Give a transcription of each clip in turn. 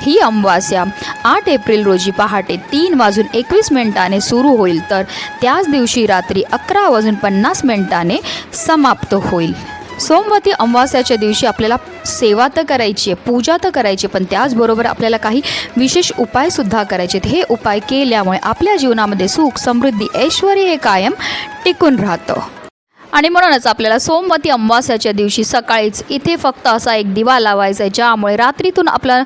ही अमावास्या आठ एप्रिल रोजी पहाटे तीन वाजून एकवीस मिनिटाने सुरू होईल तर त्याच दिवशी रात्री अकरा वाजून पन्नास मिनिटाने समाप्त होईल. सोमवती अमावास्याच्या दिवशी आपल्याला सेवा तर करायची आहे पूजा तर करायची आहे, पण त्याचबरोबर आपल्याला काही विशेष उपायसुद्धा करायचे आहेत. हे उपाय केल्यामुळे आपल्या जीवनामध्ये सुख समृद्धी ऐश्वर हे कायम टिकून राहतं. आणि म्हणूनच आपल्याला सोमवती अमावास्याच्या दिवशी सकाळीच इथे फक्त असा एक दिवा लावायचा आहे ज्यामुळे रात्रीतून आपला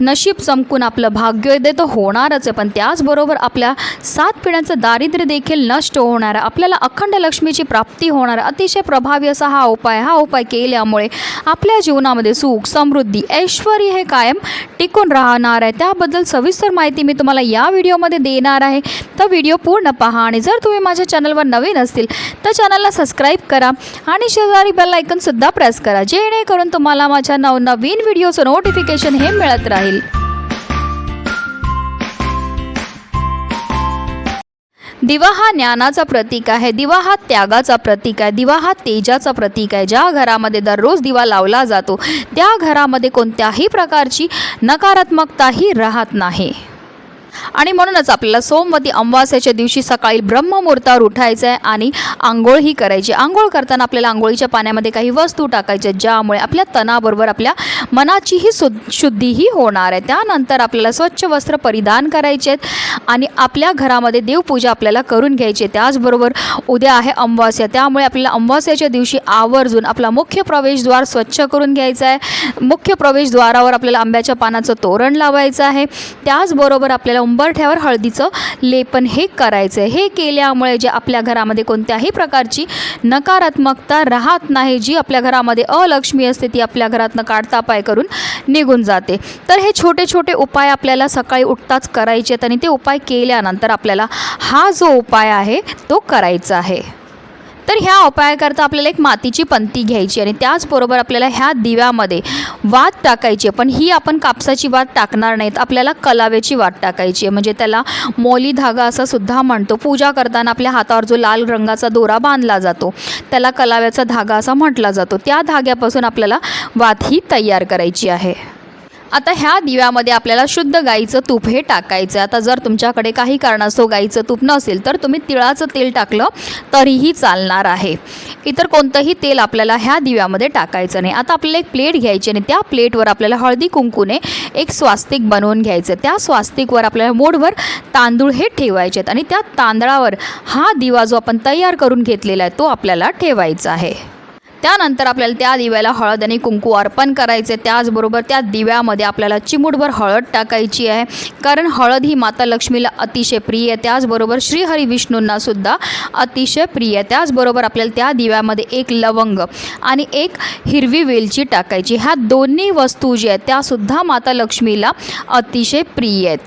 नशीब चमकून आपलं भाग्योदय तर होणारच आहे. पण त्याचबरोबर आपल्या सात पिढ्यांचं दारिद्र्य देखील नष्ट होणार आहे. आपल्याला अखंड लक्ष्मीची प्राप्ती होणार अतिशय प्रभावी असा हा उपाय हा उपाय केल्यामुळे आपल्या जीवनामध्ये सुख समृद्धी ऐश्वर हे कायम टिकून राहणार आहे. त्याबद्दल सविस्तर माहिती मी तुम्हाला या व्हिडिओमध्ये देणार आहे. तर व्हिडिओ पूर्ण पहा आणि जर तुम्ही माझ्या चॅनलवर नवीन असतील तर चॅनलला सबस्क्राईब करा आणि शेजारी बेल आयकनसुद्धा प्रेस करा. जेणेकरून तुम्हाला माझ्या नवनवीन व्हिडिओचं नोटिफिकेशन हे मिळत राहील. दिवा हा ज्ञानाचा प्रतीक आहे. दिवा हा त्यागाचा प्रतीक आहे. दिवा हा तेजाचा प्रतीक आहे. ज्या घरामध्ये दररोज दिवा लावला जातो त्या घरामध्ये कोणत्याही प्रकारची नकारात्मकताही राहत नाही. आणि म्हणूनच आपल्याला सोमवती अमावास्याच्या दिवशी सकाळी ब्रह्ममुहूर्तावर उठायचं आहे आणि आंघोळही करायची. आंघोळ करताना आपल्याला आंघोळीच्या पाण्यामध्ये काही वस्तू टाकायच्या ज्यामुळे आपल्या तणाबरोबर आपल्या मनाचीही सु शुद्धीही होणार आहे. त्यानंतर आपल्याला स्वच्छ वस्त्र परिधान करायचे आहेत आणि आपल्या घरामध्ये देवपूजा आपल्याला करून घ्यायची आहे. त्याचबरोबर उद्या आहे अमावास्या. त्यामुळे आपल्याला अमावास्याच्या दिवशी आवर्जून आपला मुख्य प्रवेशद्वार स्वच्छ करून घ्यायचा आहे. मुख्य प्रवेशद्वारावर आपल्याला आंब्याच्या पानाचं तोरण लावायचं आहे. त्याचबरोबर आपल्याला उंबरठ्यावर हळदीचं लेपन हे करायचं आहे हे केल्यामुळे जे आपल्या घरामध्ये कोणत्याही प्रकारची नकारात्मकता राहत नाही जी आपल्या घरामध्ये अलक्ष्मी असते ती आपल्या घरातनं काढता पाय करून निघून जाते. तर हे छोटे छोटे उपाय आपल्याला सकाळी उठताच करायचे आहेत आणि ते उपाय केल्यानंतर आपल्याला हा जो उपाय आहे तो करायचा आहे. तर ह्या उपायाकरता आपल्याला एक मातीची पंती घ्यायची आणि त्याचबरोबर आपल्याला ह्या दिव्यामध्ये वात टाकायची आहे. पण ही आपण कापसाची वात टाकणार नाहीत. आपल्याला कलाव्याची वात टाकायची आहे. म्हणजे त्याला मोली धागा असा सुद्धा म्हणतो. पूजा करताना आपल्या हातावर जो लाल रंगाचा दोरा बांधला जातो त्याला कलाव्याचा धागा असा म्हटला जातो. त्या धाग्यापासून आपल्याला वात ही तयार करायची आहे. आता ह्या दिव्यामध्ये आपल्याला शुद्ध गाईचं तूप हे टाकायचं आहे आता जर तुमच्याकडे काही कारणास्तव गाईचं तूप नसेल तर तुम्ही तिळाचं तेल टाकलं तरीही चालणार आहे. इतर कोणतंही तेल आपल्याला ह्या दिव्यामध्ये टाकायचं नाही. आता आपल्याला एक प्लेट घ्यायची आणि त्या प्लेटवर आपल्याला हळदी कुंकूने एक स्वास्तिक बनवून घ्यायचं त्या स्वास्तिकवर आपल्याला मोडवर तांदूळ हे ठेवायचे आहेत आणि त्या तांदळावर हा दिवा जो आपण तयार करून घेतलेला आहे तो आपल्याला ठेवायचा आहे. त्यानंतर आपल्याला त्या दिव्याला हळद आणि कुंकू अर्पण करायचे. त्याचबरोबर त्या दिव्यामध्ये आपल्याला चिमूटभर हळद टाकायची आहे. कारण हळद ही माता लक्ष्मीला अतिशय प्रिय आहे. त्याचबरोबर श्रीहरी विष्णूंना सुद्धा अतिशय प्रिय आहे. त्याचबरोबर आपल्याला त्या दिव्यामध्ये एक लवंग आणि एक हिरवी वेलची टाकायची. ह्या दोन्ही वस्तू ज्या आहेत त्यासुद्धा माता लक्ष्मीला अतिशय प्रिय आहेत.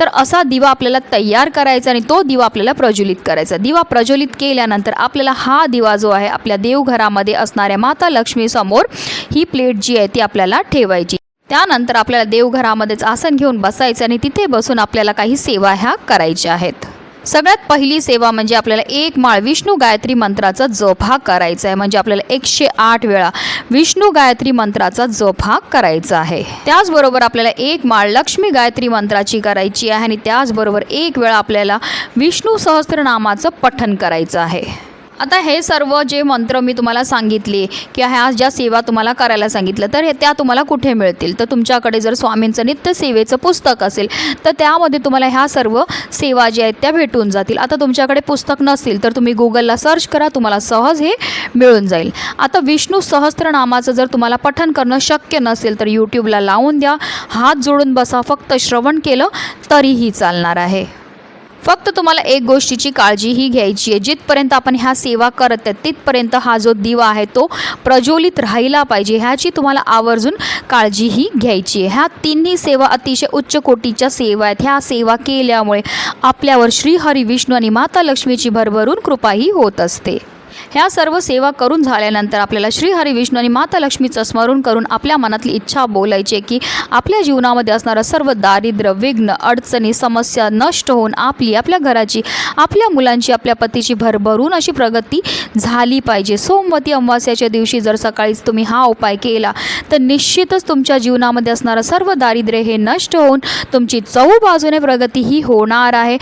तर असा दिवा आपल्याला तयार करायचा आणि तो दिवा आपल्याला प्रज्वलित करायचा. दिवा प्रज्वलित केल्यानंतर आपल्याला हा दिवा जो आहे आपल्या देवघरामध्ये असणाऱ्या माता लक्ष्मीसमोर ही प्लेट जी आहे ती आपल्याला ठेवायची. त्यानंतर आपल्याला देवघरामध्येच आसन घेऊन बसायचं आणि तिथे बसून आपल्याला काही सेवा ह्या करायच्या आहेत. सगळ्यात पहिली सेवा म्हणजे आपल्याला एक माळ विष्णू गायत्री मंत्राचा जप हा करायचा आहे. म्हणजे आपल्याला एकशे आठ वेळा विष्णू गायत्री मंत्राचा जप हा करायचा आहे. त्याचबरोबर आपल्याला एक माळ लक्ष्मी गायत्री मंत्राची करायची आहे आणि त्याचबरोबर एक वेळा आपल्याला विष्णू सहस्त्रनामाचं पठण करायचं आहे. आता हे सर्व जे मंत्र मी तुम्हाला सांगितले की ह्या ज्या सेवा तुम्हाला करायला सांगितलं तर हे त्या तुम्हाला कुठे मिळतील? तर तुमच्याकडे जर स्वामींचं नित्य सेवेचं पुस्तक असेल तर त्यामध्ये तुम्हाला ह्या सर्व सेवा ज्या आहेत त्या भेटून जातील. आता तुमच्याकडे पुस्तक नसतील तर तुम्ही गुगलला सर्च करा तुम्हाला सहज हे मिळून जाईल. आता विष्णू सहस्त्रनामाचं जर तुम्हाला पठन करणं शक्य नसेल तर यूट्यूबला लावून द्या. हात जोडून बसा फक्त श्रवण केलं तरीही चालणार आहे. फक्त तुम्हाला एक गोष्टीची काळजी ही घ्यायची आहे. जिथपर्यंत आपण ह्या सेवा करत आहेत तिथपर्यंत हा जो दिवा आहे तो प्रज्वलित राहिला पाहिजे. ह्याची तुम्हाला आवर्जून काळजी ही घ्यायची आहे. ह्या तिन्ही सेवा अतिशय उच्च कोटीच्या सेवा आहेत. ह्या सेवा केल्यामुळे आपल्यावर श्री हरी विष्णू आणि माता लक्ष्मीची भरभरून कृपाही होत असते. ह्या सर्व सेवा करून झाल्यानंतर आपल्याला श्री हरी विष्णू आणि माता लक्ष्मीचं स्मरण करून आपल्या मनातली इच्छा बोलायची की आपल्या जीवनामध्ये असणारं सर्व दारिद्र्य विघ्न अडचणी समस्या नष्ट होऊन आपली आपल्या घराची आपल्या मुलांची आपल्या पतीची भरभरून अशी प्रगती झाली पाहिजे. सोमवती अमावास्याच्या दिवशी जर सकाळीच तुम्ही हा उपाय केला तर निश्चितच तुमच्या जीवनामध्ये असणारं सर्व दारिद्र्य हे नष्ट होऊन तुमची चौ बाजूने प्रगती ही होणार आहे.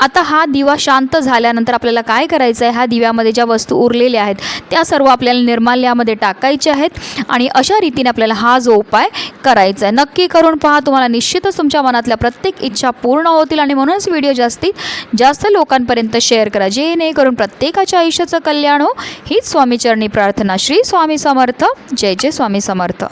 आता हा दिवा शांत झाल्यानंतर आपल्याला काय करायचं आहे? ह्या दिव्यामध्ये ज्या वस्तू उरलेल्या आहेत त्या सर्व आपल्याला निर्माल्यामध्ये टाकायच्या आहेत आणि अशा रीतीने आपल्याला हा जो उपाय करायचा आहे. नक्की करून पहा तुम्हाला निश्चितच तुमच्या मनातल्या प्रत्येक इच्छा पूर्ण होतील आणि म्हणूनच व्हिडिओ जास्तीत जास्त लोकांपर्यंत शेअर करा. जेणेकरून प्रत्येकाच्या आयुष्याचं कल्याण हो. हीच स्वामीचरणी प्रार्थना. श्री स्वामी समर्थ. जय जय स्वामी समर्थ.